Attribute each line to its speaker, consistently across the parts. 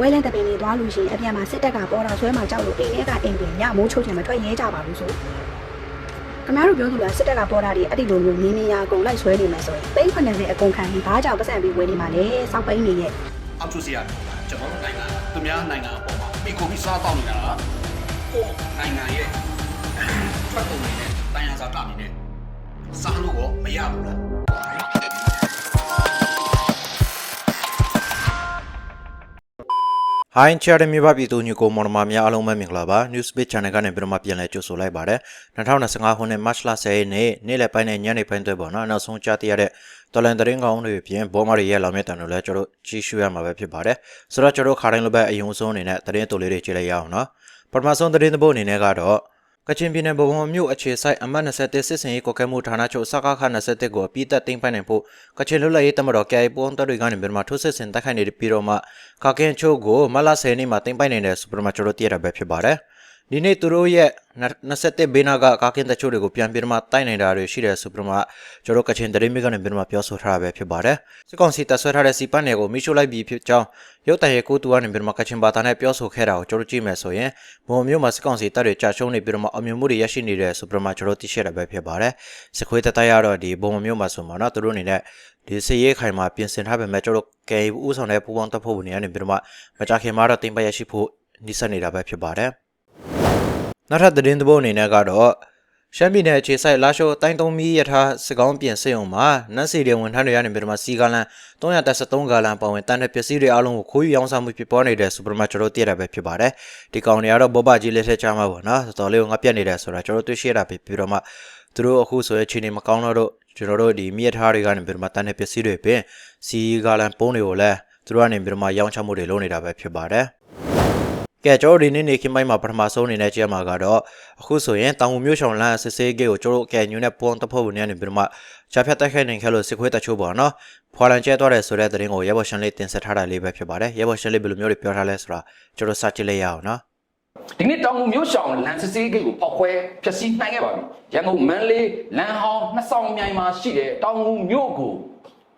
Speaker 1: ဝဲလန်းတပင်တွေသွားလို့ရှိရင်အပြန်မှာစစ်တပ်ကပေါ်တာဆွဲမှာကြောက်လို့အိမ်ထဲကအိမ်ပြင်ညမိုးချုပ်ချင်မထွက်ရဲကြပါဘူးဆိုခင်ဗျားတို့ပြောသူလားစစ်တပ်ကပေါ်တာတွေအဲ့ဒီလိုမျိုးနင်းနေရအကုန်လိုက်ဆွဲနေမယ်ဆိုရင်သိန်း90အကုန်ခံပြီးဘာကြောင့်ပတ်စံပြီးဝင်နေမှာလဲစောက်ပိန်းနေရဲ့
Speaker 2: အောက်ထူစီရတယ်ကျွန်တော်တို့နိုင်ငံသူများနိုင်ငံအပေါ်မှာပြီးကိုပြီးစားတောင်းနေတာကကိုယ်နိုင်ငံရဲ့ထွက်ကုန်တွေနဲ့တိုင်းရစာကအနေနဲ့စားလို့ရောမရဘူးလား
Speaker 3: ဟိုင်းချာရမြေပါပြည်သူညကိုမော်နမများအားလုံးပဲမင်္ဂလာပါ News Bit Channel ကနေပြန်မပြန်လဲကြိုဆိုလိုက်ပါတယ်2025ခုနှစ် March လ10ရက်နေ့နေ့လယ်ပိုင်းနဲ့ညနေပိုင်းတွေပေါ့နော်နောက်ဆုံးကြားသိရတဲ့တော်လန်သတင်းကောင်းတွေပြင်ဘောမတွေရဲ့လောင်မြတ်တန်တို့လည်းကျွန်တော်ကြည့်ရှုရမှာပဲဖြစ်ပါတယ်ဆိုတော့ကျွန်တော်ခါတိုင်းလိုပဲအယုံဆုံးအနေနဲ့သတင်းတိုလေးတွေကြည့်လိုက်ရအောင်နော်ပထမဆုံးသတင်းသဘောအနေနဲ့ကတော့ ကချင်ပြည်နယ်ဗဟိုမြို့အခြေဆိုင်အမှတ်21စစ်စင်ရေးကိုကဲမှုဌာနချုပ်စကားခ21ကိုပြည်သက်သိမ်းပိုင်နိုင်ဖို့ကချင်လွတ်လပ်ရေးတမတော် KI ပုံတော်တွေကနေပြန်မှထိုးစစ်ဆင်တိုက်ခိုက်နေပြီးတော့မှကကင်ချုပ်ကိုမလ10နှစ်မှာသိမ်းပိုင်နိုင်တဲ့စူပရမာချိုတို့တည်ရတာပဲဖြစ်ပါတယ် ဒီနေ့သူတို့ရဲ့21ဘေးနာကကာကင်တချို့တွေကိုပြန်ပြီးတော့မှတိုက်နေတာတွေရှိတယ်ဆိုပြီးတော့မှကျွန်တော်ကချင်တရင်မိကနေပြီးတော့မှပြောဆိုထားတာပဲဖြစ်ပါတယ်စစ်ကောင်စီတပ်ဆွဲထားတဲ့စီပန်းတွေကိုမိရှို့လိုက်ပြီးဖြစ်ကြောင်းရုတ်တရက်ကိုတူကနေပြီးတော့မှကချင်ဘာသာနဲ့ပြောဆိုခဲ့တာကိုကျွန်တော်ကြည့်မယ်ဆိုရင်ဘုံမျိုးမှာစစ်ကောင်စီတပ်တွေကြာရှုံးနေပြီးတော့မှအမြင်မှုတွေရရှိနေတဲ့ဆိုပြီးတော့မှကျွန်တော်သိရှိရတာပဲဖြစ်ပါတယ်စခွေးတတရတော့ဒီဘုံမျိုးမှာဆိုမှနော်သူတို့အနေနဲ့ဒီစရေးခိုင်မှာပြင်ဆင်ထားပေမဲ့ကျွန်တော်ကဲဥဆောင်တဲ့ပူပေါင်းတပ်ဖွဲ့ဝင်တွေကနေပြီးတော့မှမကြခင်မှာတော့တင်ပရရှိဖို့နှိစက်နေတာပဲဖြစ်ပါတယ် နောက်ထပ်သတင်းသဘောအနေနဲ့ကတော့ရှမ်းပြည်နယ်အခြေစိုက်လာရှိုတိုင်းတုံးမီရထားစကောင်းပြင်စေုံမှာနတ်စီတွေဝန်ထမ်းတွေရနေပြီးတော့မှစီကားလန်333ဂါလန်ပါဝင်တန်တဲ့ပစ္စည်းတွေအားလုံးကိုခိုးယူရောင်းစားမှုဖြစ်ပေါ်နေတဲ့စူပာမာကျွန်တော်တို့သိရတာပဲဖြစ်ပါတယ်ဒီကောင်တွေကတော့ဘောဘကြီးလက်ထက်ချမှာပေါ့နော်တော်တော်လေးကိုငါပြတ်နေတယ်ဆိုတာကျွန်တော်တွေ့ရှိရတာပဲပြီးတော့မှသူတို့အခုဆိုရင်ချိန်နေမကောင်းတော့တို့ကျွန်တော်တို့ဒီမြစ်ထားတွေကနေပြီးတော့မှတန်တဲ့ပစ္စည်းတွေပြင်စီကားလန်ပုံးတွေကိုလည်းသူတို့ကနေပြီးတော့မှရောင်းချမှုတွေလုပ်နေတာပဲဖြစ်ပါတယ် ကဲကျွန်တော်ဒီနေ့နေခင်းပိုင်းမှာပထမဆုံးအနေနဲ့ကြည့်ရမှာကတော့အခုဆိုရင်တောင်ငူမြို့ဆောင်လမ်းစစ်ဆေးဂိတ်ကိုကျွန်တော်တို့ကဲညွန်းနဲ့ပွန်တဖို့ဝင်နေပြီးတော့မှချာဖြတ်တိုက်ခိုက်နေခဲ့လို့စစ်ခွေးတချို့ပေါ့နော်ဖွာလန်ကျဲသွားတယ်ဆိုတဲ့သတင်းကိုရဲဘော်ရှန်လေးတင်ဆက်ထားတာလေးပဲဖြစ်ပါတယ်ရဲဘော်ရှန်လေးဘယ်လိုမျိုးတွေပြောထားလဲဆိုတာကျွန်တော်စကြည့်လိုက်ရအောင်နော်
Speaker 4: ဒီနေ့တောင်ငူမြို့ရှောင်းလန်စစ်စေးဂိတ်ကိုပောက်ခွဲဖျက်ဆီးနိုင်ခဲ့ပါပြီ။ရန်ကုန်မန္တလေးလမ်းဟောင်းနှစ်ဆောင်မြိုင်မှာရှိတဲ့တောင်ငူမြို့ကို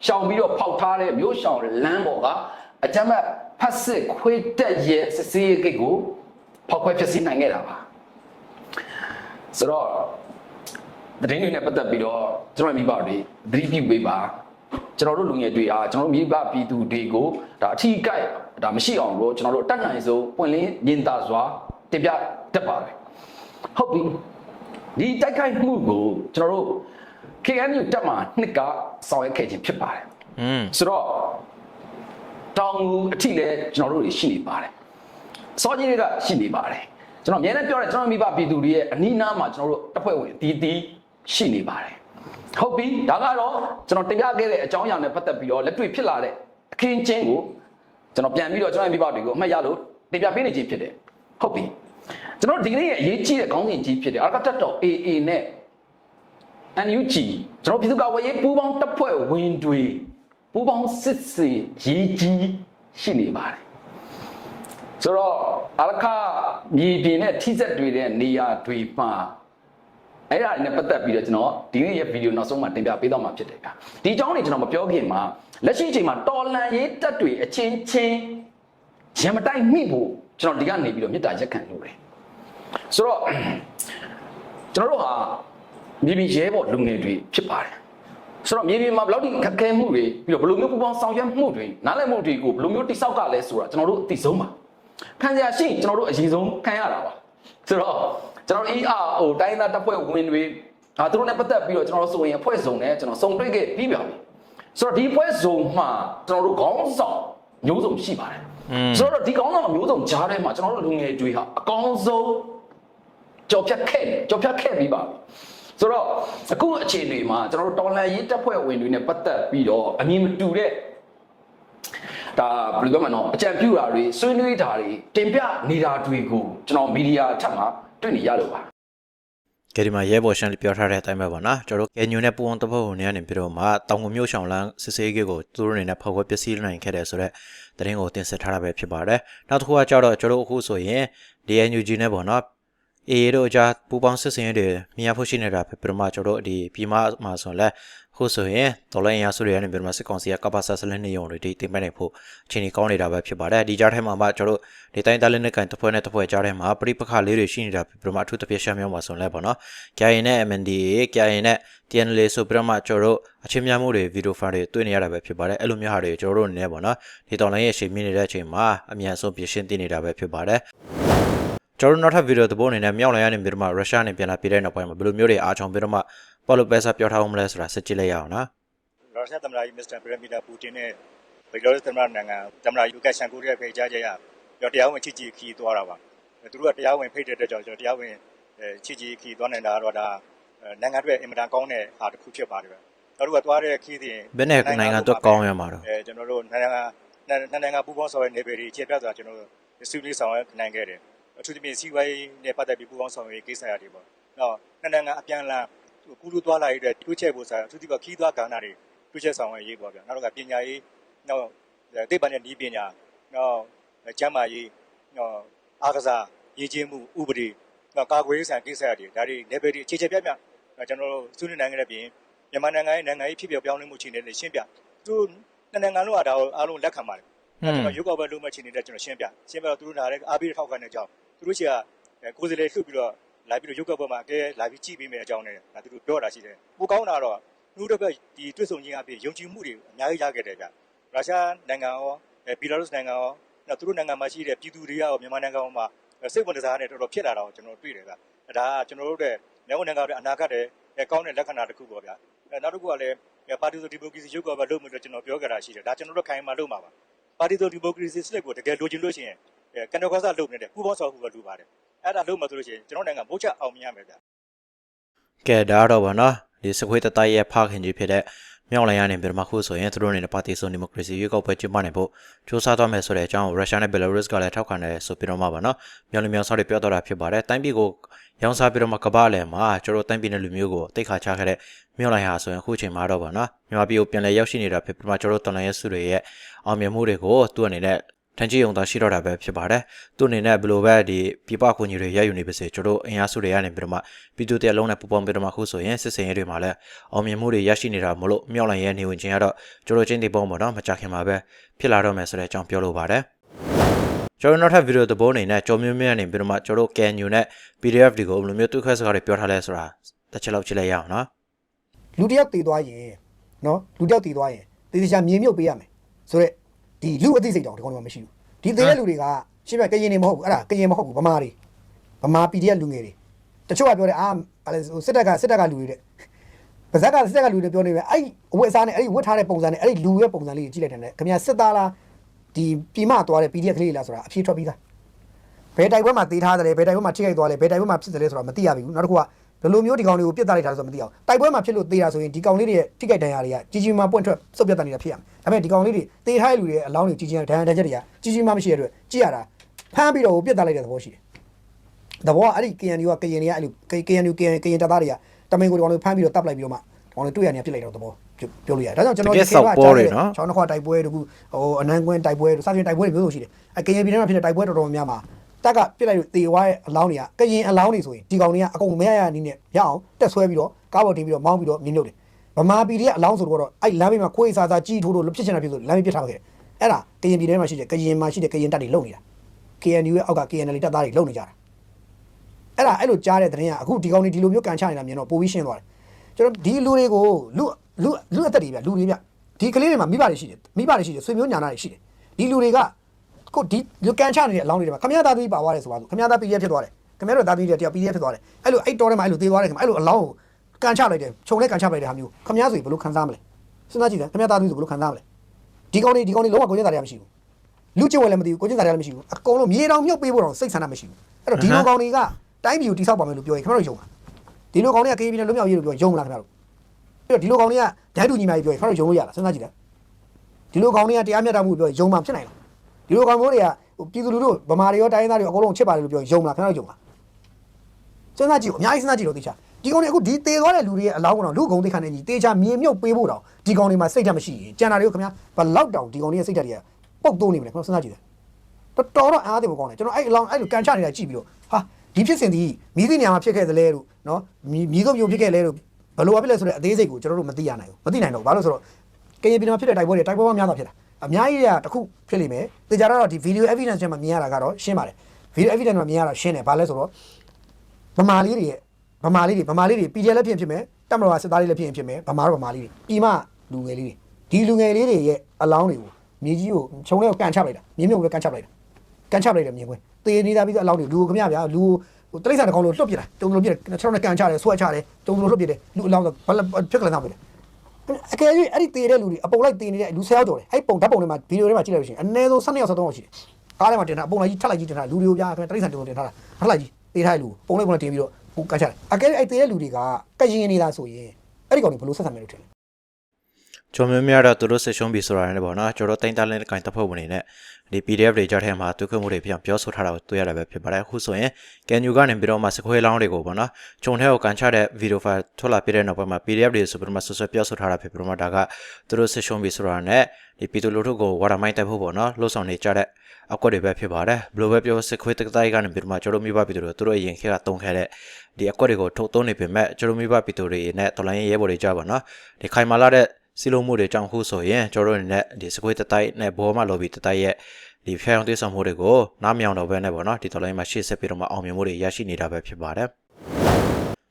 Speaker 4: ရှောင်းပြီးတော့ဖောက်ထားတဲ့မြို့ရှောင်းလမ်းပေါ်က အကြမ်းမဲ့ဖက်စစ်ခွေးတက်ရဲ့စစ်စေးဂိတ်ကိုဖောက်ခွဲဖျက်ဆီးနိုင်ခဲ့တာပါ။ဆိုတော့သတင်းတွေနဲ့ပတ်သက်ပြီးတော့ကျွန်တော်မိဘတွေသတိပြုပေးပါကျွန်တော်တို့လူငယ်တွေအားကျွန်တော်တို့မိဘပြည်သူတွေကိုဒါအထီးကိုက်ဒါမရှိအောင်လို့ကျွန်တော်တို့အတတ်နိုင်ဆုံးပွင့်လင်းညင်သာစွာတင်ပြတတ်ပါတယ်ဟုတ်ပြီဒီတိုက်ခိုက်မှုကိုကျွန်တော်တို့ KNU တက်မှာနှစ်ကဆောင်ရွက်ခဲ့ခြင်းဖြစ်ပါတယ်
Speaker 3: อืม
Speaker 4: ဆိုတော့ တောင်ငူအထိလည်းကျွန်တော်တို့တွေရှိနေပါတယ်စောကြီးတွေကရှိနေပါတယ်ကျွန်တော်အများနဲ့ပြောတယ်ကျွန်တော်မိဘပြည်သူတွေရဲ့အနီးနားမှာကျွန်တော်တို့တပ်ဖွဲ့ဝင်အသီးသီးရှိနေပါတယ်ဟုတ်ပြီဒါကတော့ကျွန်တော်တင်ပြခဲ့တဲ့အကြောင်းအရာနဲ့ပတ်သက်ပြီးတော့လက်တွေ့ဖြစ်လာတဲ့အခင်းချင်းကိုကျွန်တော်ပြန်ပြီးတော့ကျွန်တော်မိဘတွေကိုအမှတ်ရလို့တင်ပြပေးနေခြင်းဖြစ်တယ်ဟုတ်ပြီကျွန်တော်ဒီကနေ့ရဲ့အရေးကြီးတဲ့ခေါင်းစဉ်ကြီးဖြစ်တယ်အရကတက်တော် AA နဲ့ NUG ကျွန်တော်ပြည်သူ့ကာကွယ်ရေးပူးပေါင်းတပ်ဖွဲ့ဝင်တွေ ပူးပေါင်းစစ်စေရေးကြီးရှိနေပါတယ်ဆိုတော့အရခမြေပြင်နဲ့ထိစက်တွေတဲ့နေရာတွေမှာအဲ့ဒါတွေနဲ့ပတ်သက်ပြီးတော့ကျွန်တော်ဒီနေ့ရဲ့ဗီဒီယိုနောက်ဆုံးမှာတင်ပြပေးတော့မှာဖြစ်တယ်ဗျာဒီအကြောင်းတွေကျွန်တော်မပြောခင်မှာလက်ရှိအချိန်မှာတော်လန်ရေးတပ်တွေအချင်းချင်းရံမတိုက်မိဖို့ကျွန်တော်ဒီကနေပြီးတော့မေတ္တာရက်ခံလို့တယ်ဆိုတော့ကျွန်တော်တို့ဟာမြေပြင်ရဲဘော်လူငယ်တွေဖြစ်ပါတယ် ဆိုတော့မြေပြင်မှာဘယ်လောက်ထိခက်ခဲမှုတွေပြီးတော့ဘယ်လိုမျိုးပူပေါင်းဆောင်ရွက်မှုတွေနားလည်မှုတွေကိုဘယ်လိုမျိုးတိစောက်ကလဲဆိုတာကျွန်တော်တို့အသိဆုံးပါခံရရှိရင်ကျွန်တော်တို့အရင်ဆုံးခံရတာပါဆိုတော့ကျွန်တော် ER ဟိုတိုင်းသားတပ်ဖွဲ့ဝင်တွေအာသူတို့နဲ့ပတ်သက်ပြီးတော့ကျွန်တော်တို့ဆိုရင်အဖွဲ့စုံနဲ့ကျွန်တော်စုံတွေ့ခဲ့ပြီးပါပြီဆိုတော့ဒီအဖွဲ့စုံမှာကျွန်တော်တို့ခေါင်းဆောင်မျိုးစုံရှိပါတယ်ဆိုတော့ဒီခေါင်းဆောင်မျိုးစုံကြားထဲမှာကျွန်တော်တို့လူငယ်တွေဟာအကောင်းဆုံးကြော်ဖြတ်ခဲ့ကြော်ဖြတ်ခဲ့ပြီးပါပြီ ဆိုတော့အခုအခြေအနေမှာကျွန်တော်တို့တော်လန်ရေးတပ်ဖွဲ့ဝင်တွေနဲ့ပတ်သက်ပြီးတော့အမြင်မတူတဲ့ဒါဘယ်လိုပြောမလဲနော်အကြံပြုတာတွေဆွေးနွေးတာတွေတင်ပြနေတာတွေကိုကျွန်တော်မီဒီယာထက်မှာတွေ့နေရလို့ပါ
Speaker 3: ကဲဒီမှာရဲဘော်ရှန်လေးပြောထားတဲ့အတိုင်းပဲပေါ့နော်ကျွန်တော်တို့ကဲညွန်နဲ့ပူအောင်တဖို့နေရနေပြီးတော့မှတောင်ငူမြို့ဆောင်လန်းစစ်စေးကြီးကိုသူတို့အနေနဲ့ဖောက်ခွဲပစ္စည်းနိုင်ခဲ့တယ်ဆိုတော့သတင်းကိုတင်ဆက်ထားတာပဲဖြစ်ပါတယ်နောက်တစ်ခုကကြတော့ကျွန်တော်တို့အခုဆိုရင် DNUG နဲ့ပေါ့နော် အေတို့အကြားပူပေါင်းစစ်စင်ရေးတွေမြင်ရဖို့ရှိနေတာပဲပြီးတော့မှကျွန်တော်တို့ဒီပြည်မမှာဆိုရင်လည်းအခုအခုဆိုရင်ဒေါ်လာအင်အားစုတွေကနေပြီးတော့မှစစ်ကောင်စီကကပ္ပဆာစလင်းနေုံတွေဒီတင်မဲ့နေဖို့အချိန်ကြီးကောင်းနေတာပဲဖြစ်ပါတယ်ဒီကြားထဲမှာမှကျွန်တော်တို့ဒီတိုင်းသားလက်နက်ကန်တစ်ဖွဲ့နဲ့တစ်ဖွဲ့ကြားထဲမှာပြိပခလေးတွေရှိနေတာပြီးတော့မှအထူးသဖြင့်ရှမ်းမြောက်မှာဆိုရင်လည်းပေါ့နော် KIA နဲ့ MNDAA KIA နဲ့ TNLA ဆိုပြီးတော့မှကျွန်တော်တို့အချင်းများမှုတွေဗီဒီယိုဖိုင်တွေတွေ့နေရတာပဲဖြစ်ပါတယ်အဲ့လိုမျိုးဟာတွေကျွန်တော်တို့အနေနဲ့ပေါ့နော်ဒီတော်လိုင်းရဲ့ရှေ့မြင့်နေတဲ့အချိန်မှာအမြန်ဆုံးပြင်ရှင်းတင်နေတာပဲဖြစ်ပါတယ် ကျွန်တော်တို့နောက်ထပ်ဗီဒီယိုတစ်ပုဒ်အနေနဲ့မြောက်လိုင်းရနေပြီးတော့မှရုရှားနဲ့ပြန်လာပြည်တဲ့နောက်ပိုင်းမှာဘယ်လိုမျိုးတွေအားချောင်ပြီးတော့မှပေါ်လိုပဲစာပြောထားအောင်မလဲဆိုတာစစ်ကြည့်လိုက်ရအောင်နော်
Speaker 5: ရုရှားသမ္မတကြီးမစ္စတာဗလာဒီမီနာပူတင်နဲ့ဘယ်လိုလဲသမ္မတနိုင်ငံသမ္မတယူကရှန်ကိုရီးယားဖိတ်ကြားချက်ရရောတရားဝင်ချစ်ကြည်ခီးသွားတာပါသူတို့ကတရားဝင်ဖိတ်တဲ့အတွက်ကြောင့်ကျွန်တော်တရားဝင်ချစ်ကြည်ခီးသွားနေတာတော့ဒါနိုင်ငံအတွက်အင်မတန်ကောင်းတဲ့အားတစ်ခုဖြစ်ပါတယ်ကျွန်တော်တို့ကသွားတဲ့ခီးတင်
Speaker 3: ဘယ်နဲ့နိုင်ငံအတွက်ကောင်းရမှာတော့
Speaker 5: အဲကျွန်တော်တို့နိုင်ငံနိုင်ငံပူပေါင်းဆောင်ရွက်နေပေဒီအခြေပြသွားကျွန်တော်တို့စုလေးဆောင်ရွက်နိုင်ခဲ့တယ် အထူးသဖြင့်စီးပွားရေးနဲ့ပတ်သက်ပြီးပူပေါင်းဆောင်ရွက်ကိစ္စတွေပေါ့နော်နိုင်ငံအပြန်အလှန်ကူလူသွားလာရတဲ့တွေးချက်ဖို့ဆိုအထူးသဖြင့်ခီးသွားကဏ္ဍတွေတွေးချက်ဆောင်ရွက်ရေးပေါ့ဗျာနောက်တော့ကပညာရေးနောက်သိပ္ပံနဲ့ဤပညာနောက်ကျမ်းမာရေးနောက်အားကစားရေးချင်းမှုဥပဒေနောက်ကာကွယ်ရေးဆိုင်ကိစ္စတွေဒါတွေ level တွေအခြေချက်ပြပြကျွန်တော်တို့စုနေနိုင်ငံရဲ့ပြင်မြန်မာနိုင်ငံရဲ့နိုင်ငံရေးဖြစ်ပျက်ပြောင်းလဲမှုအခြေအနေတွေရှင်းပြသူနိုင်ငံလုံးကဒါကိုအားလုံးလက်ခံပါတယ် ကျွန်တော်ရုပ်ောက်ပဲလုံးမချင်နေတဲ့ကျွန်တော်ရှင်းပြရှင်းပြတော့သူတို့နားလည်းအားပေးထောက်ခံတဲ့အကြောင်းသူတို့ချီကကိုယ်စလေလှုပ်ပြီးတော့လာပြီးတော့ရုပ်ောက်ဘက်မှာအကဲလာပြီးကြည့်ပေးမယ်အကြောင်းနဲ့ဒါသူတို့ပြောတာရှိတယ်ပိုကောင်းတာတော့နှုတ်တစ်ဖက်ဒီတွစ်ဆုံချင်းအပြင်ယုံကြည်မှုတွေအများကြီးရခဲ့တယ်ဗျရုရှားနိုင်ငံရောဘီလာရုစ်နိုင်ငံရောနောက်သူတို့နိုင်ငံမှာရှိတဲ့ပြည်သူတွေရောမြန်မာနိုင်ငံမှာစိတ်ဝင်စားတဲ့တော်တော်ဖြစ်လာတာကိုကျွန်တော်တွေ့တယ်ဗျဒါကကျွန်တော်တို့ရဲ့နိုင်ငံနိုင်ငံရဲ့အနာဂတ်ရဲ့ကောင်းတဲ့လက္ခဏာတစ်ခုပေါ့ဗျနောက်တစ်ခုကလည်းပါတီဆိုဒီမိုကရေစီရုပ်ကပဲလုပ်မယ်လို့ကျွန်တော်ပြောကြတာရှိတယ်ဒါကျွန်တော်တို့ခိုင်မာလုပ်မှာပါ ပါတီဆိုဒီမိုကရေစီစနစ်ကိုတကယ်လိုချင်လို့ရှိရင်ကန်တော်ကစားလုပ်နေတဲ့ပူပေါင်းဆောင်မှုပဲလုပ်ပါတယ်အဲ့ဒါလုပ်မှဆိုလို့ရှိရင်ကျွန်တော်နိုင်ငံမိုးချအောင်မြင်ရမယ်ဗျ
Speaker 3: ကဲဒါတော့ဗောနော်ဒီစခွေးတတိုက်ရဲ့ဖခင်ကြီးဖြစ်တဲ့ မြောက်လိုင်းရနေပြီးတော့မှခုဆိုရင်သူတို့အနေနဲ့ပါတီစုံဒီမိုကရေစီရွေးကောက်ပွဲကျင်းပနိုင်ဖို့စူးစမ်းသွားမယ်ဆိုတဲ့အကြောင်းကိုရုရှားနဲ့ဘယ်လာရုစ်ကလည်းထောက်ခံတယ်ဆိုပြီးတော့မှပါနော်မြောက်လီမြောက်ဆောက်တွေပြောတော့တာဖြစ်ပါတယ်တိုင်းပြည်ကိုရောင်းစားပြီးတော့မှကမ္ဘာလယ်မှာကျွန်တော်တိုင်းပြည်နဲ့လူမျိုးကိုတိတ်ခါချခဲ့တဲ့မြောက်လိုင်းဟာဆိုရင်အခုချိန်မှာတော့ဗောနော်မြန်မာပြည်ကိုပြန်လည်ရောက်ရှိနေတာဖြစ်ပြီးမှကျွန်တော်တော်လိုင်းရဲ့စုတွေရဲ့အောင်မြင်မှုတွေကိုသူ့အနေနဲ့ ထန်ကြီးုံသာရှိတော့တာပဲဖြစ်ပါတယ်။သူ့အနေနဲ့ဘယ်လိုပဲဒီပြပခွန်ကြီးတွေရယူနေပါစေကျွန်တော်အင်အားစုတွေရနေပြီးတော့မှပြည်သူတရားလုံးနဲ့ပူပေါင်းပြီးတော့မှခုဆိုရင်စစ်စင်ရေးတွေမှာလည်းအောင်မြင်မှုတွေရရှိနေတာမလို့မြောက်လိုင်ရဲ့နေဝင်ခြင်းကတော့ကျွန်တော်ချင်းတီပုံပေါ့နော်မကြခင်မှာပဲဖြစ်လာတော့မယ်ဆိုတဲ့အကြောင်းပြောလိုပါတယ်။ကျွန်တော်နောက်ထပ်ဗီဒီယိုသဘောအနေနဲ့ကြော်မျိုးမြတ်နေပြီးတော့မှကျွန်တော် CanU နဲ့ PDF တွေကိုဘယ်လိုမျိုးတွေ့ခွဲစကားတွေပြောထားလဲဆိုတာတစ်ချက်လောက်ကြည့်လိုက်ရအောင်နော်
Speaker 6: လူတစ်ယောက်တည်သွားရင်နော်လူတစ်ယောက်တည်သွားရင်တည်တခြားမြေမြုပ်ပေးရမယ်ဆိုတော့ ဒီလူအသိစိတ်တောင်ဒီကောင်တွေမှာမရှိဘူးဒီသေးတဲ့လူတွေကရှင်းပြကရင်နေမဟုတ်ဘူးအဲ့ဒါကရင်မဟုတ်ဘူးဗမာတွေဗမာ PDF လူငယ်တွေတချို့ကပြောတယ်အာဘာလဲဟိုစစ်တပ်ကစစ်တပ်ကလူတွေတဲ့ဗဇက်ကစစ်တပ်ကလူတွေပြောနေပဲအဲ့ဒီအဝတ်အစားနဲ့အဲ့ဒီဝတ်ထားတဲ့ပုံစံနဲ့အဲ့ဒီလူရဲ့ပုံစံလေးကိုကြည့်လိုက်တယ်ခင်ဗျာစစ်သားလားဒီပြည်မသွားတဲ့ PDF ကလေးလားဆိုတာအဖြေထွက်ပြီးသားဘယ်တိုက်ပွဲမှာသေးထားတယ်လဲဘယ်တိုက်ပွဲမှာထိခိုက်သွားလဲဘယ်တိုက်ပွဲမှာဖြစ်တယ်လဲဆိုတာမသိရဘူးနောက်တစ်ခုက ဘယ်လိုမျိုးဒီကောင်တွေကိုပြစ်သားလိုက်တာလဲဆိုတော့မသိအောင်တိုက်ပွဲမှာဖြစ်လို့သေတာဆိုရင်ဒီကောင်လေးတွေရဲ့ထိခိုက်ဒဏ်ရာတွေကကြီးကြီးမားပွင့်ထွက်စုပ်ပြတ်တနေတာဖြစ်ရမယ်ဒါပေမဲ့ဒီကောင်လေးတွေသေထားတဲ့လူတွေရဲ့အလောင်းတွေကြီးကြီးဒဏ်ရာဒဏ်ချက်တွေကကြီးကြီးမားမရှိတဲ့အတွက်ကြည့်ရတာဖမ်းပြီးတော့ပြစ်သားလိုက်တဲ့သဘောရှိတယ်သဘောကအဲ့ဒီ KNU က KN တွေကအဲ့လို KNU KN KN တပ်သားတွေကတမင်ကိုဒီကောင်လေးဖမ်းပြီးတော့တပ်လိုက်ပြီးတော့မှကောင်လေးတွေ့ရနေပြစ်လိုက်တော့သဘောပြောလို့ရတယ်ဒါကြောင့်ကျွန်တော်ချောင်းတစ်ခွတိုက်ပွဲတကူဟိုအနန်းကွင်းတိုက်ပွဲစသဖြင့်တိုက်ပွဲတွေမျိုးလိုရှိတယ်အဲ KN ပြည်ထဲမှာဖြစ်တဲ့တိုက်ပွဲတော်တော်များများမှာ တက်ကပြစ်လိုက်လို့တေဝါရဲ့အလောင်းတွေကကရင်အလောင်းတွေဆိုရင်ဒီကောင်တွေကအကုန်မရရနည်းနဲ့ရအောင်တက်ဆွဲပြီးတော့ကားပေါ်တင်ပြီးတော့မောင်းပြီးတော့မြင်းလုပ်တယ်ဗမာပြည်ရဲ့အလောင်းဆိုတော့အဲ့လမ်းဘေးမှာခွေးစားစားကြီးထိုးလို့ဖြစ်ချင်တာဖြစ်ဆိုလမ်းဘေးပြစ်ထားခဲ့တယ်အဲ့ဒါကရင်ပြည်ထဲမှာရှိတဲ့ကရင်မှာရှိတဲ့ကရင်တပ်တွေလုံနေတာ KNU ရဲ့အောက်က KNL တပ်သားတွေလုံနေကြတာအဲ့ဒါအဲ့လိုကြားတဲ့တဲ့ရင်ကအခုဒီကောင်တွေဒီလိုမျိုးကန်ချနေတာမြင်တော့ပိုပြီးရှင်းသွားတယ်ကျွန်တော်ဒီလူတွေကိုလူလူလူအသက်တွေဗျလူတွေဗျဒီကလေးတွေမှာမိဘတွေရှိတယ်မိဘတွေရှိတယ်ဆွေမျိုးညာနာတွေရှိတယ်ဒီလူတွေက ကိုဒီလူကန်ချနေတဲ့အလောင်းတွေမှာခမရသားသမီးပါသွားတယ်ဆိုပါစို့ခမရသား PDF ဖြစ်သွားတယ်ခမရတို့သားသမီးတွေတယောက် PDF ဖြစ်သွားတယ်အဲ့လိုအဲ့တော်ထဲမှာအဲ့လိုသေသွားတယ်ခမအဲ့လိုအလောင်းကိုကန်ချလိုက်တယ်ခြုံလဲကန်ချလိုက်တဲ့ဟာမျိုးခမရဆိုရင်ဘယ်လိုခံစားမလဲစဉ်းစားကြည့်တယ်ခမရသားသမီးဆိုဘယ်လိုခံစားမလဲဒီကောင်တွေဒီကောင်တွေလုံးဝကိုကျင်းသားတွေကမရှိဘူးလူကျင့်ဝဲလည်းမသိဘူးကိုကျင်းသားတွေကလည်းမရှိဘူးအကုန်လုံးမြေတောင်မြုပ်ပေးဖို့တော့စိတ်ဆန္ဒမရှိဘူးအဲ့တော့ဒီလိုကောင်တွေကတိုင်းပြည်ကိုတိဆောက်ပါမယ်လို့ပြောရင်ခမတို့ယုံလားဒီလိုကောင်တွေကကေးပြည်နဲ့လွတ်မြောက်ရေးလို့ပြောယုံလားခင်ဗျားတို့ပြီးတော့ဒီလိုကောင်တွေကဓာတ်တူညီမကြီးပြောရင်ခမတို့ယုံလို့ရလားစဉ်းစားကြည့်တယ်ဒီလိုကောင်တွေကတရားမျှတမှုပြောရင်ယုံမှဖြစ်နိုင်လား ဒီလိုကောင်မျိုးတွေကဟိုပြည်သူလူထုဗမာတွေရောတိုင်းရင်းသားတွေရောအကုန်လုံးချစ်ပါတယ်လို့ပြောရင်ယုံလားခင်ဗျားတို့ယုံလားစဉ်းစားကြည့်ဦးအများကြီးစဉ်းစားကြည့်လို့သိချာဒီကောင်တွေအခုဒီတေသွားတဲ့လူတွေရဲ့အလောင်းကတော့လူကုံသိခါနေကြီးတေချာမြေမြုပ်ပေးဖို့တော့ဒီကောင်တွေမှာစိတ်ဓာတ်မရှိရင်ကြံတာတွေကိုခင်ဗျာဘလောက်တောင်ဒီကောင်တွေရဲ့စိတ်ဓာတ်တွေကပုတ်တိုးနေမလဲခင်ဗျာစဉ်းစားကြည့်တယ်တော်တော်တော့အားသိမကောင်းတယ်ကျွန်တော်အဲ့အလောင်းအဲ့လိုကန်ချနေတာကြည့်ပြီးတော့ဟာဒီဖြစ်စဉ်ဒီမိသည့်နေရာမှာဖြစ်ခဲ့သလဲလို့နော်မိမိတို့မျိုးဖြစ်ခဲ့လဲလို့ဘယ်လိုဖြစ်လဲဆိုတော့အသေးစိတ်ကိုကျွန်တော်တို့မသိရနိုင်ဘူးမသိနိုင်တော့ဘာလို့ဆိုတော့ကရင်ပြည်နယ်မှာဖြစ်တဲ့တိုက်ပွဲတွေတိုက်ပွဲပေါင်းများစွာဖြစ်တာ အများကြီးကတစ်ခုဖြစ်လိမ့်မယ်တေချာတော့ဒီ video evidence ထဲမှာမြင်ရတာကတော့ရှင်းပါတယ် video evidence မှာမြင်ရတာရှင်းတယ်ဘာလဲဆိုတော့ဗမာလေးတွေရဲ့ဗမာလေးတွေဗမာလေးတွေ PDF လည်းဖြစ်ဖြစ်မယ်တက်မတော်စစ်သားလေးလည်းဖြစ်ရင်ဖြစ်မယ်ဗမာတော့ဗမာလေးတွေပြည်မလူငယ်လေးတွေဒီလူငယ်လေးတွေရဲ့အလောင်းတွေကိုမြေကြီးကိုခြုံလေးကိုကန်ချပလိုက်တာမြေမြုပ်ကိုကန်ချပလိုက်တာကန်ချပလိုက်တယ်မြင်ကွင်းတေးနေတာပြီးတော့အလောင်းတွေလူကိုခမရဗျာလူဟိုတလိမ့်စာတစ်ကောင်လို့လွတ်ပြတာတုံလို့ပြတယ်ကျွန်တော်နဲ့ကန်ချတယ်ဆွဲချတယ်တုံလို့လွတ်ပြတယ်လူအလောင်းဆိုဘာဖြစ်ကလည်းတော့ပြတယ် အကယ်၍အဲ့ဒီတေးတဲ့လူတွေအပုံလိုက်တေးနေတဲ့လူဆဲရောက်တော်တယ်အဲ့ပုံဓာတ်ပုံတွေမှာဗီဒီယိုတွေမှာကြည့်လိုက်လို့ရှိရင်အနည်းဆုံး12ယောက်13ယောက်ရှိတယ်ကားထဲမှာတင်တာအပုံလိုက်ကြီးထပ်လိုက်ကြီးတင်တာလူတွေကိုဗျာခင်ဗျတလိမ့်စာတုံတင်ထားတာထပ်လိုက်ကြီးတေးထားတဲ့လူပုံလိုက်ပုံလိုက်တင်ပြီးတော့ဟိုကန်ချတယ်အကယ်၍အဲ့တေးတဲ့လူတွေကကရင်နေတာဆိုရင်အဲ့ဒီကောင်တွေဘယ်လိုဆက်ဆံမလဲလို့ထင်လဲ
Speaker 3: ကျွန်တော်များများတော့သူတို့ဆက်ရှုံးပြီဆိုတာနဲ့ပေါ့နော်ကျွန်တော်တိုင်းသားလင်းကိုင်တပ်ဖွဲ့ဝင်တွေနဲ့ ဒီ PDF တွေကြားထဲမှာဒုက္ခမှုတွေပြောင်းပြောဆိုထားတာကိုတွေ့ရတာပဲဖြစ်ပါတယ်အခုဆိုရင်ကန်ယူကနေပြီးတော့မှစခွေးလောင်းတွေကိုပေါ့နော်ဂျုံထဲကိုကန်ချတဲ့ဗီဒီယိုဖိုင်ထွက်လာပြတဲ့နောက်ပိုင်းမှာ PDF တွေဆိုပြီးတော့မှဆွဆွပြောဆိုထားတာဖြစ်ပြီးတော့မှဒါကသူတို့ဆက်ရှုံးပြီဆိုတာနဲ့ဒီပြည်သူလူထုကိုဝါဒမိုင်းတက်ဖို့ပေါ့နော်လှုပ်ဆောင်နေကြတဲ့အကွက်တွေပဲဖြစ်ပါတယ်ဘယ်လိုပဲပြောစခွေးတက္ကသိုလ်ကနေပြီးတော့မှကျွန်တော်မိဘပြည်သူတွေသူတို့အရင်ခေတ်ကတုံးခဲ့တဲ့ဒီအကွက်တွေကိုထုတ်သွင်းနေပေမဲ့ကျွန်တော်မိဘပြည်သူတွေနဲ့တော်လိုင်းရဲဘော်တွေကြားပါနော်ဒီခိုင်မာလာတဲ့ စီလိုမှုတွေကြောင့်ခုဆိုရင်ကျွန်တော်တို့အနေနဲ့ဒီစကွေးတတိုက်နဲ့ဘောမလော်ဘီတတိုက်ရဲ့ဒီဖျောင်းသွေးဆောင်မှုတွေကိုနားမြောင်တော့ပဲနဲ့ပေါ့နော်ဒီတော်လိုင်းမှာရှေ့ဆက်ပြီးတော့မှအောင်မြင်မှုတွေရရှိနေတာပဲဖြစ်ပါတယ်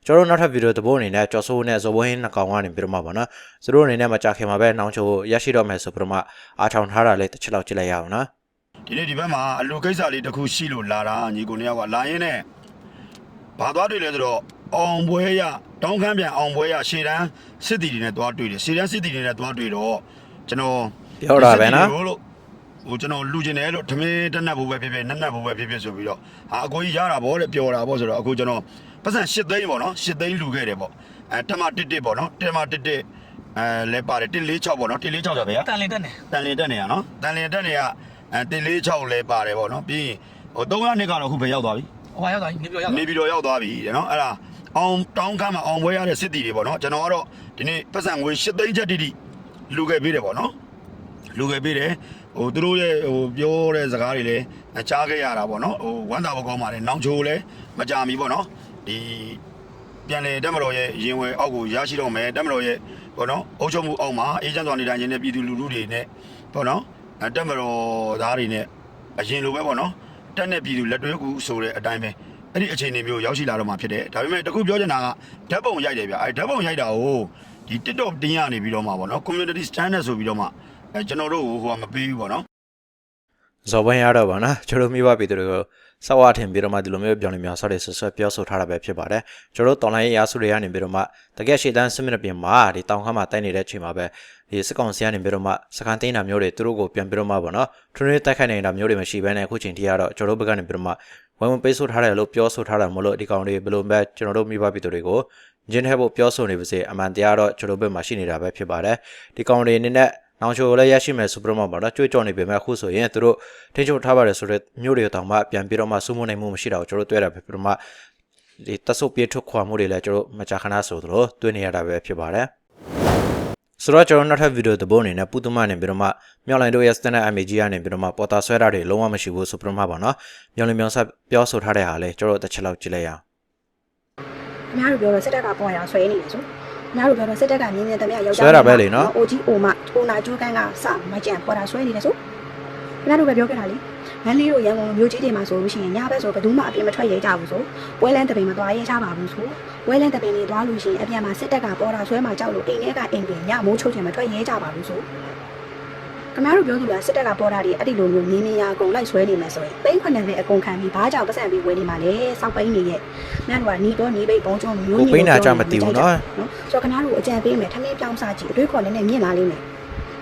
Speaker 3: ကျွန်တော်တို့နောက်ထပ်ဗီဒီယိုတစ်ပုဒ်အနေနဲ့ကျော်စိုးနဲ့ဇော်ဘဝင်းနှစ်ကောင်ကနေပြီးတော့မှပေါ့နော်သူတို့အနေနဲ့မကြခင်မှာပဲနှောင်းချိုရရှိတော့မယ်ဆိုပြီးတော့မှအားထောင်ထားတာလေးတစ်ချက်လောက်ကြည့်လိုက်ရအောင်နော်
Speaker 7: ဒီနေ့ဒီဘက်မှာအလူကိစ္စလေးတစ်ခုရှိလို့လာတာညီကိုနှစ်ယောက်ကလာရင်းနဲ့ဘာသွားတွေ့လဲဆိုတော့ အောင်ပွဲရတောင်းခမ်းပြန်အောင်ပွဲရရှေ့တန်းစစ်တီတွေနဲ့သွားတွေ့တယ်ရှေ့တန်းစစ်တီတွေနဲ့သွားတွေ့တော့ကျွန်တော်
Speaker 3: ပြောတာပဲနော်
Speaker 7: လို့ဟိုကျွန်တော်လူကျင်တယ်လို့ထမင်းတက်နတ်ဘူးပဲဖြစ်ဖြစ်နတ်နတ်ဘူးပဲဖြစ်ဖြစ်ဆိုပြီးတော့ဟာအကိုကြီးရတာဗောတဲ့ပြောတာဗောဆိုတော့အခုကျွန်တော်ပတ်စံ၈သိန်းဗောနော်၈သိန်းလူခဲ့တယ်ဗောအဲတမတစ်တစ်ဗောနော်တမတစ်တစ်အဲလဲပါတယ်146ဗောနော်146ဆိုဗျာ
Speaker 8: တန်လင်တက်နေ
Speaker 7: တန်လင်တက်နေရနော်တန်လင်တက်နေရအဲတင်လေး6လဲပါတယ်ပေါ့နော်ပြီးရင်ဟို300နှစ်ကတော့အခုပဲရောက်သွားပြီ
Speaker 8: ဟိုဟာရောက်သွားပြီနေပြောရောက်
Speaker 7: နေပြီးတော့ရောက်သွားပြီတဲ့နော်အဲ့ဒါ အောင်တောင်းကမ်းမှာအောင်ပွဲရတဲ့စစ်တီတွေပေါ့နော်ကျွန်တော်ကတော့ဒီနေ့ပတ်စံငွေ8သိန်းချက်တိတိလူခဲ့ပေးတယ်ပေါ့နော်လူခဲ့ပေးတယ်ဟိုသူတို့ရဲ့ဟိုပြောတဲ့စကားတွေလည်းကြားခဲ့ရတာပေါ့နော်ဟိုဝမ်းသာဖို့ကောင်းပါတယ်နောင်ချိုလည်းမကြမီပေါ့နော်ဒီပြန်လေတက်မတော်ရဲ့ရင်ဝယ်အောက်ကိုရရှိတော့မယ်တက်မတော်ရဲ့ပေါ့နော်အုပ်ချုပ်မှုအောက်မှာအေဂျင့်စွာနေထိုင်ခြင်းနဲ့ပြည်သူလူထုတွေနဲ့ပေါ့နော်အဲတက်မတော်သားတွေနဲ့အရင်လိုပဲပေါ့နော်တက်နဲ့ပြည်သူလက်တွဲကူဆိုတဲ့အတိုင်းပဲ အဲ့ဒီအခြေအနေမျိုးရောက်ရှိလာတော့မှဖြစ်တယ်ဒါပေမဲ့တခုပြောချင်တာကဓာတ်ပုံရိုက်တယ်ဗျအဲဓာတ်ပုံရိုက်တာကိုဒီ TikTok တင်းရနေပြီးတော့မှပေါ့နော် community standard ဆိုပြီးတော့မှအဲကျွန်တော်တို့ဟိုဟိုကမပေးဘူးပေါ့နော်
Speaker 3: ဇော်ဘင်းရတော့ပါနော်ကျွန်တော်မိဘပြည်သူတွေကိုစောက်ဝထင်ပြီးတော့မှဒီလိုမျိုးပြောင်းနေများဆော့တဲ့ဆွဆွပြောဆိုထားတာပဲဖြစ်ပါတယ်ကျွန်တော်တို့တော်လိုင်းရေးရာစုတွေကနေပြီးတော့မှတကယ်ရှေ့တန်းစစ်မစ်ပြင်မှာဒီတောင်ခမ်းမှာတိုက်နေတဲ့အချိန်မှာပဲဒီစစ်ကောင်စီကနေပြီးတော့မှစကန်သိန်းတာမျိုးတွေသူတို့ကိုပြန်ပြီးတော့မှပေါ့နော်ထွန်းထွန်းတိုက်ခိုက်နေတာမျိုးတွေမရှိဘဲနဲ့အခုချိန်ထိကတော့ကျွန်တော်တို့ဘက်ကနေပြီးတော့မှ ဝင်ဝင်ပေးဆိုထားတယ်လို့ပြောဆိုထားတာမလို့ဒီကောင်တွေဘယ်လိုပဲကျွန်တော်တို့မိဘပြည်သူတွေကိုဂျင်းထဲဖို့ပြောဆိုနေပါစေအမှန်တရားတော့ကျွန်တော်ဘက်မှာရှိနေတာပဲဖြစ်ပါတယ်ဒီကောင်တွေအနေနဲ့နောင်ချိုလည်းရရှိမယ်ဆိုပြီးတော့မှပေါ့နော်ကြွေးကြော်နေပေမဲ့အခုဆိုရင်သူတို့ထိန်းချုပ်ထားပါတယ်ဆိုတော့မြို့တွေတောင်မှပြန်ပြီးတော့မှစုမနိုင်မှုမရှိတာကိုကျွန်တော်တို့တွေ့ရတာပဲပြီးတော့မှဒီတဆုပ်ပြေထုတ်ခွာမှုတွေလည်းကျွန်တော်မကြာခဏဆိုသလိုတွေ့နေရတာပဲဖြစ်ပါတယ် ဆိုတော့ကျွန်တော်နောက်ထပ်ဗီဒီယိုတစ်ပုဒ်အနေနဲ့ပူတမနေပြီးတော့မှမြောက်လိုင်းတို့ရဲ့ standard image ကနေပြီးတော့မှပေါ်တာဆွဲတာတွေလုံးဝမရှိဘူးဆိုပြီးတော့မှပေါ့နော်မြောင်လင်းမြောင်ဆက်ပြောဆိုထားတဲ့ဟာလည်းကျွန်တော်တစ်ချက်လောက်ကြည့်လိုက်ရအောင်
Speaker 1: ခင်ဗျားတို့ပြောတော့စစ်တပ်ကပေါ်ရဆွဲနေတယ်ဆိုခင်ဗျားတို့ပြောတော့စစ်တပ်ကမြင်းမြင်းတမယောက်ျား
Speaker 3: ဆွဲတာပဲလေနော်
Speaker 1: အိုကြီးအိုမအိုနာကျိုးကန်းကစမကြံပေါ်တာဆွဲနေတယ်ဆိုခင်ဗျားတို့ပဲပြောခဲ့တာလေ မန်းလေးတို့ရန်ကုန်မြို့ကြီးတွေမှာဆိုလို့ရှိရင်ညဘက်ဆိုဘယ်သူမှအပြင်မထွက်ရဲကြဘူးဆိုပွဲလန်းတပင်မသွားရဲကြပါဘူးဆိုပွဲလန်းတပင်တွေသွားလို့ရှိရင်အပြင်မှာစစ်တပ်ကပေါ်တာဆွဲမှာကြောက်လို့အိမ်ထဲကအိမ်ပြင်ညမိုးချုပ်ချင်မထွက်ရဲကြပါဘူးဆိုခင်ဗျားတို့ပြောသူလားစစ်တပ်ကပေါ်တာတွေအဲ့ဒီလိုမျိုးမြင်းမြင်းရအကုန်လိုက်ဆွဲနေမယ်ဆိုရင်သိန်းခွနဲ့ပဲအကုန်ခံပြီးဘာကြောင့်ပတ်စံပြီးဝယ်နေမှာလဲစောက်ပိန်းနေရဲ့ခင်ဗျားတို့ကနီတော့နီးပိတ်ပုံကျုံမျိုး
Speaker 3: ကိုပိန်းတာကြမသိဘူးနော်
Speaker 1: နော်ဆိုတော့ခင်ဗျားတို့အကြံပေးမယ်ထမင်းပြောင်းစားကြည့်အတွေးခေါ်လည်းနဲ့မြင့်လာလိမ့်မယ်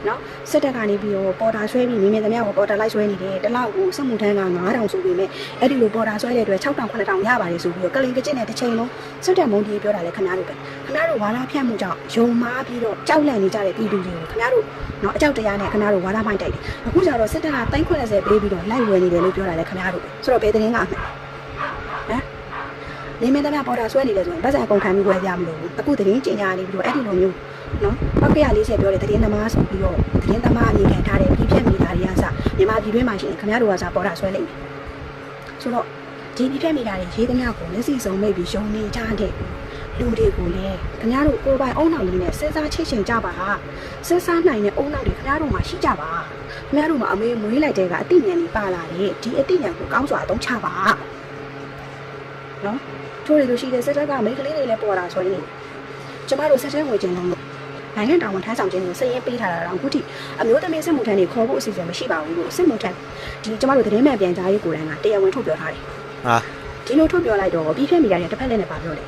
Speaker 1: နော်စစ်တပ်ကနေပြီးတော့ပေါ်တာဆွဲပြီးမြင်းမြင်းသမျှကိုပေါ်တာလိုက်ဆွဲနေတယ်တလောက်ကိုစက်မှုထမ်းက9000ဆိုပြီးမြဲအဲ့ဒီလိုပေါ်တာဆွဲတဲ့အတွက်6000 9000ရပါတယ်ဆိုပြီးတော့ကလင်ကကျစ်နဲ့တစ်ချိန်လုံးစစ်တပ်မုံကြီးပြောတာလဲခင်ဗျားတို့ပဲခင်ဗျားတို့ဝါလာဖြတ်မှုကြောင့်ယုံမားပြီးတော့ကြောက်လန့်နေကြတဲ့ပြည်သူတွေကိုခင်ဗျားတို့နော်အကြောက်တရားနဲ့ခင်ဗျားတို့ဝါလာမိုက်တိုက်တယ်အခုကျတော့စစ်တပ်ကတိုင်းခွက်30ပေးပြီးတော့လိုက်ဝယ်နေတယ်လို့ပြောတာလဲခင်ဗျားတို့ပဲဆိုတော့ဘယ်သတင်းကအမှန်ဟမ်နေမင်းသမီးပေါ်တာဆွဲနေတယ်ဆိုရင်ဗတ်စံကုန်ခံပြီးဝယ်ပြမလို့အခုသတင်းကျင်ညာနေပြီးတော့အဲ့ဒီလိုမျိုး နော်ပောက်က140ပြောတဲ့သတင်းသမားဆိုပြီးတော့သတင်းသမားအမြင်ခံထားတဲ့ပြည်ဖြတ်မိသားတွေကစမြန်မာပြည်တွင်းမှာရှိရင်ခင်ဗျားတို့ကစားပေါ်တာဆွဲလိမ့်မယ်ဆိုတော့ဒီပြည်ဖြတ်မိသားတွေရေးသမျှကိုလက်စီစုံမိတ်ပြီးရှုံနေကြတဲ့လူတွေကိုလည်းခင်ဗျားတို့ကိုယ်ပိုင်အုံနောက်လေးနဲ့စဉ်းစားချိတ်ချင်ကြပါစဉ်းစားနိုင်တဲ့အုံနောက်တွေခင်ဗျားတို့မှာရှိကြပါခင်ဗျားတို့မှာအမေမွေးလိုက်တဲ့ကအသိဉာဏ်ကြီးပါလာတယ်ဒီအသိဉာဏ်ကိုကောင်းစွာအသုံးချပါနော်ချိုးရလို့ရှိတဲ့စက်တက်ကမိန်းကလေးတွေလည်းပေါ်လာဆိုရင်ကျမတို့စက်တက်ငွေကျင်လုံးလို့ နိုင်ငံတော်ဝန်ထမ်းဆောင်ခြင်းကိုစည်ရင်ပေးထားတာတော့အခုထိအမျိုးသမီးစစ်မှုထမ်းတွေခေါ်ဖို့အစီအစဉ်မရှိပါဘူးလို့စစ်မှုထမ်းဒီကျမတို့သတင်းမှန်ပြန်ကြားရေးကိုယ်တိုင်ကတရားဝင်ထုတ်ပြောထားတယ်
Speaker 3: ဟာ
Speaker 1: ဒီလိုထုတ်ပြောလိုက်တော့ပြီးဖက်မိတာတွေတစ်ဖက်လက်နဲ့ပါပြောတယ်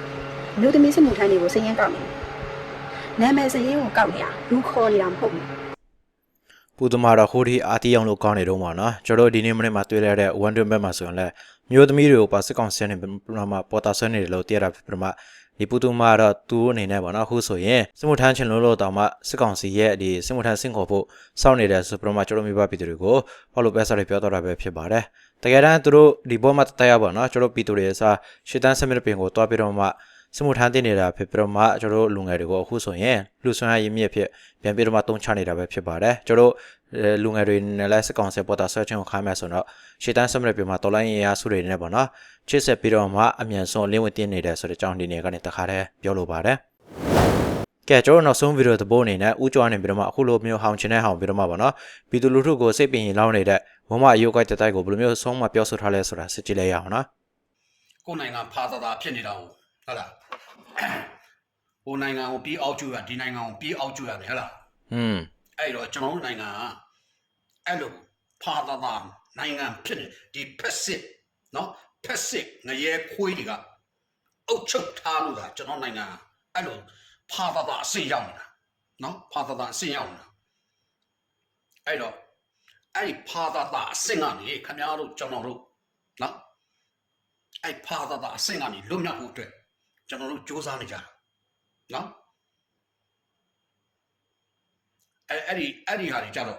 Speaker 1: အမျိုးသမီးစစ်မှုထမ်းတွေကိုစည်ရင်ကောက်နေနာမည်စည်ရင်ကိုကောက်နေတာလူခေါ်နေတာမဟုတ်ဘူး
Speaker 3: ပူသမာတော့ခိုးဒီအာတီအောင်လို့ကောင်းနေတော့မှာနော်ကျွန်တော်တို့ဒီနေ့မနေ့မှာတွေ့ရတဲ့ဝန်တွင်ဘက်မှာဆိုရင်လည်းမျိုးသမီးတွေကိုပါစစ်ကောင်ဆင်းနေပြမပေါ်တာဆွဲနေတယ်လို့သိရတာပြမ ဒီပူသမာတော့သူ့အနေနဲ့ပေါ့နော်အခုဆိုရင်စစ်မှုထမ်းချင်လို့လို့တောင်မှစစ်ကောင်စီရဲ့ဒီစစ်မှုထမ်းဆင့်ခေါ်ဖို့စောင့်နေတဲ့ဆိုပြမကျွန်တော်မိဘပြည်သူတွေကိုဖော်လို့ပဲစားရပြောတော့တာပဲဖြစ်ပါတယ်တကယ်တမ်းသူတို့ဒီဘောမှာတရားပေါ့နော်ကျွန်တော်ပြည်သူတွေစားရှစ်တန်းစမစ်ပင်ကိုတွားပြီးတော့မှ စမှုထမ်းတင်နေတာဖြစ်ပြီးတော့မှကျွန်တော်တို့လူငယ်တွေကိုအခုဆိုရင်လူဆွမ်းရည်မြစ်ဖြစ်ပြန်ပြီးတော့မှတုံးချနေတာပဲဖြစ်ပါတယ်ကျွန်တော်တို့လူငယ်တွေနဲ့လည်းစကောင်ဆက်ပေါ်တာဆွဲချင်းကိုခိုင်းမယ်ဆိုတော့ရှစ်တန်းစမစ်ပင်မှာတော်လိုင်းရရဆုတွေနဲ့ပေါ့နော်ချစ်ဆက်ပြီးတော့မှအမြန်ဆုံးလင်းဝင်တင်နေတယ်ဆိုတဲ့အကြောင်းဒီနေ့ကနေတခါတည်းပြောလိုပါတယ်ကဲကျွန်တော်နောက်ဆုံးဗီဒီယိုသဘောအနေနဲ့ဥကြွားနေပြီးတော့မှအခုလိုမျိုးဟောင်းချင်တဲ့ဟောင်းပြီးတော့မှပေါ့နော်ပြည်သူလူထုကိုစိတ်ပင်ရင်လောင်းနေတဲ့မမအယုတ်ကိုက်တတိုက်ကိုဘယ်လိုမျိုးဆုံးမပြောဆိုထားလဲဆိုတာစစ်ကြည့်လိုက်ရအောင်နော်
Speaker 2: ကိုယ်နိုင်ငံဖာသာသာဖြစ်နေတာဟုတ်ဟုတ်လား ဟိုနိုင်ငံကိုပြီးအောက်ကျရဒီနိုင်ငံကိုပြီးအောက်ကျရတယ်ဟုတ်လား
Speaker 3: อืม
Speaker 2: အဲ့တော့ကျွန်တော်တို့နိုင်ငံကအဲ့လိုဖာသာသာနိုင်ငံဖြစ်နေဒီဖက်စစ်နော်ဖက်စစ်ငရဲခွေးတွေကအုတ်ချုပ်ထားလို့ဒါကျွန်တော်နိုင်ငံကအဲ့လိုဖာသာသာအဆင့်ရောက်နေတာနော်ဖာသာသာအဆင့်ရောက်နေတာအဲ့တော့အဲ့ဒီဖာသာသာအဆင့်ကနေခင်ဗျားတို့ကျွန်တော်တို့နော်အဲ့ဖာသာသာအဆင့်ကနေလွတ်မြောက်ဖို့အတွက် ကျွန်တော်တို့စ조사နေကြတာနော်အဲအဲ့ဒီအဲ့ဒီဟာတွေကြတော့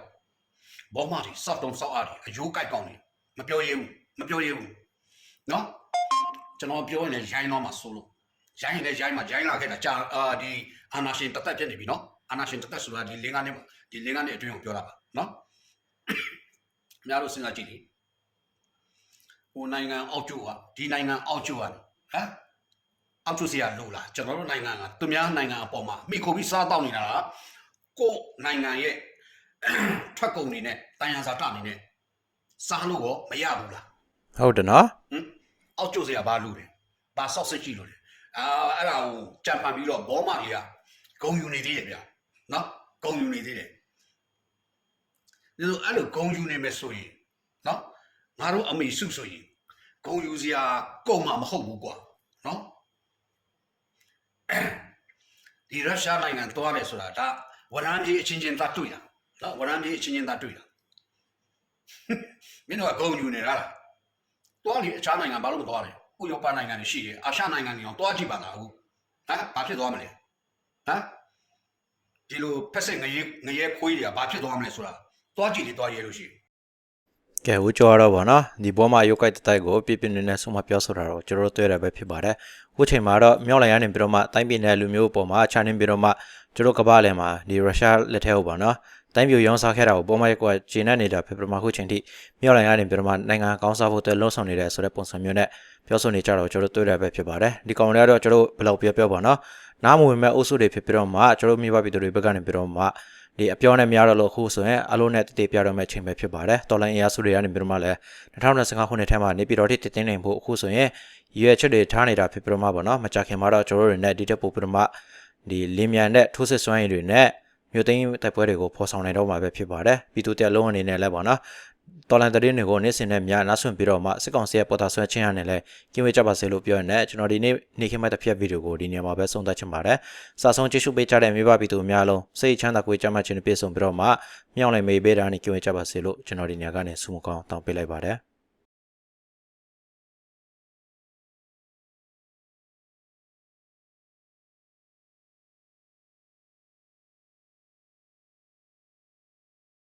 Speaker 2: ဘောမတွေစောက်တုံးစောက်အားတွေအယိုးကြိုက်ကောင်းနေမပြောရဘူးမပြောရဘူးနော်ကျွန်တော်ပြောရင်လည်းရိုင်းတော့မှဆိုလို့ရိုင်းရင်လည်းရိုင်းမှရိုင်းလာခဲ့တာကြာအာဒီအာနာရှင်တသက်ဖြစ်နေပြီနော်အာနာရှင်တသက်ဆိုတာဒီလင်းကနေဒီလင်းကနေအတွင်းကိုပြောတာပါနော်အများတို့စဉ်းစားကြည့်လေဟိုနိုင်ငံအောက်ကျိုးကဒီနိုင်ငံအောက်ကျိုးကဟမ် အောက်ကျိုးစီကလို့လားကျွန်တော်တို့နိုင်ငံကသူများနိုင်ငံအပေါ်မှာမိခိုပြီးစားတောက်နေတာလားကိုယ်နိုင်ငံရဲ့ထွက်ကုန်တွေနဲ့တန်ရာစာတအနေနဲ့စားလို့ရောမရဘူးလား
Speaker 3: ဟုတ်တယ်နော်
Speaker 2: ဟင်အောက်ကျိုးစရာဘာလို့လဲဘာဆော့စစ်ကြည့်လို့လဲအာအဲ့ဒါကိုကြံပန်ပြီးတော့ဘောမတွေကဂုံယူနေသေးတယ်ဗျာနော်ဂုံယူနေသေးတယ်ဒီလိုအဲ့လိုဂုံယူနေမယ်ဆိုရင်နော်ငါတို့အမေစုဆိုရင်ဂုံယူစရာကုန်မှာမဟုတ်ဘူးကွာနော် ဒီရုရှားနိုင်ငံသွားတယ်ဆိုတာဒါဝရမ်းကြီးအချင်းချင်းသတ်တွေ့တာနော်ဝရမ်းကြီးအချင်းချင်းသတ်တွေ့တာမင်းတို့ကဂုံယူနေတာလားသွားလေအခြားနိုင်ငံဘာလို့မသွားလဲဥရောပနိုင်ငံတွေရှိတယ်အာရှနိုင်ငံတွေအောင်သွားကြည့်ပါလားအခုဟမ်ဘာဖြစ်သွားမလဲဟမ်ဒီလိုဖက်စစ်ငရဲငရဲခွေးတွေကဘာဖြစ်သွားမလဲဆိုတာသွားကြည့်လေသွားရဲလို့ရှိရင်
Speaker 3: ကဲဦးကျော်တော့ဗောနော်ဒီဘောမှာရုပ်ကိုက်တတိုက်ကိုပြပြနေနေဆုံးမပြောဆိုတာတော့ကျွန်တော်တို့တွေ့ရပဲဖြစ်ပါတယ်အခုချိန်မှာတော့မြောက်လိုက်ရနေပြီးတော့မှတိုင်းပြည်နယ်လူမျိုးအပေါ်မှာခြာနေပြီးတော့မှကျွန်တော်ကမ္ဘာလယ်မှာဒီရုရှားလက်ထက်ဟုတ်ပါနော်တိုင်းပြည်ရောင်းစားခဲ့တာကိုဘောမရက်ကွာဂျင်းနဲ့နေတာဖြစ်ပြီးတော့မှအခုချိန်ထိမြောက်လိုက်ရနေပြီးတော့မှနိုင်ငံကောင်းစားဖို့အတွက်လှုံ့ဆော်နေတဲ့ဆိုတဲ့ပုံစံမျိုးနဲ့ပြောဆိုနေကြတော့ကျွန်တော်တို့တွေ့ရပဲဖြစ်ပါတယ်ဒီကောင်တွေကတော့ကျွန်တော်တို့ဘယ်လောက်ပြောပြောပါနော်နားမဝင်မဲ့အုပ်စုတွေဖြစ်ပြီးတော့မှကျွန်တော်မိဘပြည်သူတွေဘက်ကနေပြီးတော့မှ ဒီအပြောနဲ့များတော့လို့အခုဆိုရင်အလုံးနဲ့တည်တည်ပြတော့မဲ့ချိန်ပဲဖြစ်ပါတယ်တော်လိုင်းအရာစုတွေကနေပြီးတော့မှလည်း2025ခုနှစ်ထဲမှာနေပြည်တော်ထိတည်တင်းနေဖို့အခုဆိုရင်ရွေချက်တွေထားနေတာဖြစ်ပြီးတော့မှပေါ့နော်မကြခင်မှာတော့ကျွန်တော်တို့တွေနဲ့ဒီတက်ပို့ပြီးတော့မှဒီလင်းမြန်တဲ့ထိုးစစ်စွမ်းရည်တွေနဲ့မြို့သိမ်းတိုက်ပွဲတွေကိုဖော်ဆောင်နိုင်တော့မှာပဲဖြစ်ပါတယ်ပြည်သူတက်လုံးအနေနဲ့လည်းပေါ့နော် တော်လန်တရင်တွေကိုနေ့စဉ်နဲ့များနားဆွင့်ပြီးတော့မှစစ်ကောင်စီရဲ့ပေါ်တာဆွဲချင်းရနဲ့လည်းကျင်းဝေးကြပါစေလို့ပြောရတဲ့ကျွန်တော်ဒီနေ့နေ့ခင်းမဲ့တစ်ဖြတ်ဗီဒီယိုကိုဒီနေရာမှာပဲဆုံးသက်ချင်ပါတယ်။စာဆုံးကြည့်ရှုပေးကြတဲ့မိဘပြည်သူအများလုံးစိတ်ချမ်းသာကိုယ်ကြမ်းမှခြင်းနဲ့ပြည့်စုံပြီးတော့မှမြောင်းလိုက်မေးပေးတာနဲ့ကျင်းဝေးကြပါစေလို့ကျွန်တော်ဒီနေရာကနေဆုမကောင်းတောင်းပေးလိုက်ပါတယ်။